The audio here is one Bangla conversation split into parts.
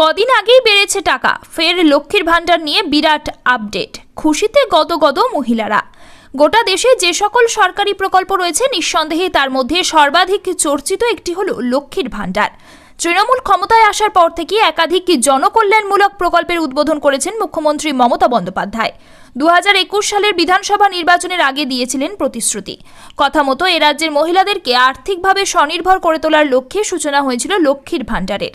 কদিন আগেই বেড়েছে টাকা। ফের লক্ষ্মীর ভাণ্ডার নিয়ে বিরাট আপডেট। খুশিতে গদগদ মহিলারা। গোটা দেশে যে সকল সরকারি প্রকল্প রয়েছে, নিঃসন্দেহে তার মধ্যে সর্বাধিক চর্চিত একটি হলো লক্ষ্মীর ভাণ্ডার। তৃণমূল ক্ষমতায় আসার পর থেকে একাধিক জনকল্যাণমূলক প্রকল্পের উদ্বোধন করেছেন মুখ্যমন্ত্রী মমতা বন্দ্যোপাধ্যায়। দু হাজার একুশ সালের বিধানসভা নির্বাচনের আগে দিয়েছিলেন প্রতিশ্রুতি। কথা মতো এ রাজ্যের মহিলাদেরকে আর্থিকভাবে স্বনির্ভর করে তোলার লক্ষ্যে সূচনা হয়েছিল লক্ষ্মীর ভাণ্ডারের।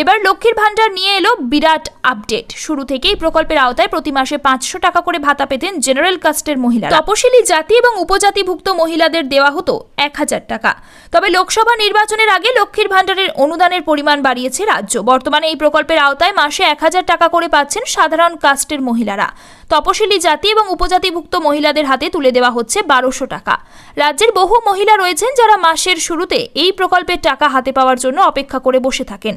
এবার লক্ষ্মীর ভাণ্ডার নিয়ে এলো বিরাট আপডেট। শুরু থেকেই প্রকল্পের আওতায় প্রতি মাসে পাঁচশো টাকা করে ভাতা পেতেন জেনারেল কাস্টের মহিলা তপশিলি জাতি এবং উপজাতিভুক্ত মহিলাদের দেওয়া হতো এক হাজার টাকা। তবে লোকসভা নির্বাচনের আগে লক্ষ্মীর ভাণ্ডারের অনুদানের পরিমাণ বাড়িয়েছে রাজ্য। বর্তমানে এই প্রকল্পের আওতায় মাসে এক হাজার টাকা করে পাচ্ছেন সাধারণ কাস্টের মহিলারা। তপশিলি জাতি এবং উপজাতিভুক্ত মহিলাদের হাতে তুলে দেওয়া হচ্ছে বারোশো টাকা। রাজ্যের বহু মহিলা রয়েছেন যারা মাসের শুরুতে এই প্রকল্পের টাকা হাতে পাওয়ার জন্য অপেক্ষা করে বসে থাকেন।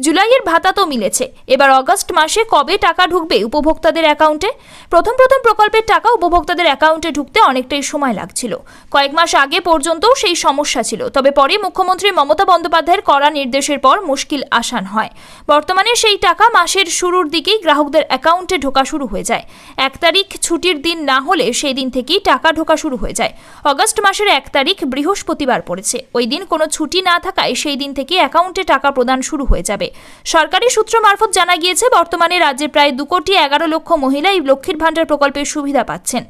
জুলাইয়ের ভাতা তো মিলেছে। এবার অগস্ট মাসে কবে টাকা ঢুকবে উপভোক্তাদের অ্যাকাউন্টে? প্রথম প্রথম প্রকল্পের টাকা উপভোক্তাদের অ্যাকাউন্টে ঢুকতে অনেকটাই সময় লাগছিল। কয়েক মাস আগে পর্যন্তও সেই সমস্যা ছিল, তবে পরে মুখ্যমন্ত্রী মমতা বন্দ্যোপাধ্যায়ের কড়া নির্দেশের পর মুশকিল আসান হয়। বর্তমানে সেই টাকা মাসের শুরুর দিকেই গ্রাহকদের অ্যাকাউন্টে ঢোকা শুরু হয়ে যায়। এক তারিখ ছুটির দিন না হলে সেই দিন থেকেই টাকা ঢোকা শুরু হয়ে যায়। অগস্ট মাসের এক তারিখ বৃহস্পতিবার পড়েছে। ওই দিন কোনো ছুটি না থাকায় সেই দিন থেকে অ্যাকাউন্টে টাকা প্রদান শুরু হয়ে যাবে। সরকারি সূত্র মারফত জানা গিয়েছে, বর্তমানে রাজ্যে প্রায় দু কোটি এগারো লক্ষ মহিলা এই লক্ষ্মীর ভাণ্ডার প্রকল্পের সুবিধা পাচ্ছেন।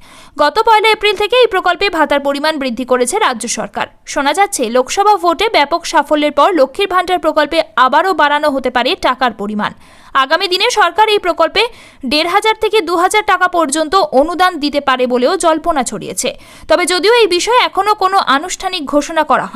গত পয়লা এপ্রিল থেকে এই প্রকল্পে ভাতার পরিমাণ বৃদ্ধি করেছে রাজ্য সরকার। শোনা যাচ্ছে, লোকসভা ভোটে ব্যাপক সাফল্যের পর লক্ষ্মীর ভাণ্ডার প্রকল্পে আবারও বাড়ানো হতে পারে টাকার পরিমাণ। আগামী দিনে সরকার এই প্রকল্পে দেড় হাজার থেকে দু হাজার টাকা পর্যন্ত অনুদান দিতে পারে বলেও জল্পনা ছড়িয়েছে। তবে যদিও এই বিষয়ে এখনও কোনো আনুষ্ঠানিক ঘোষণা করা হয়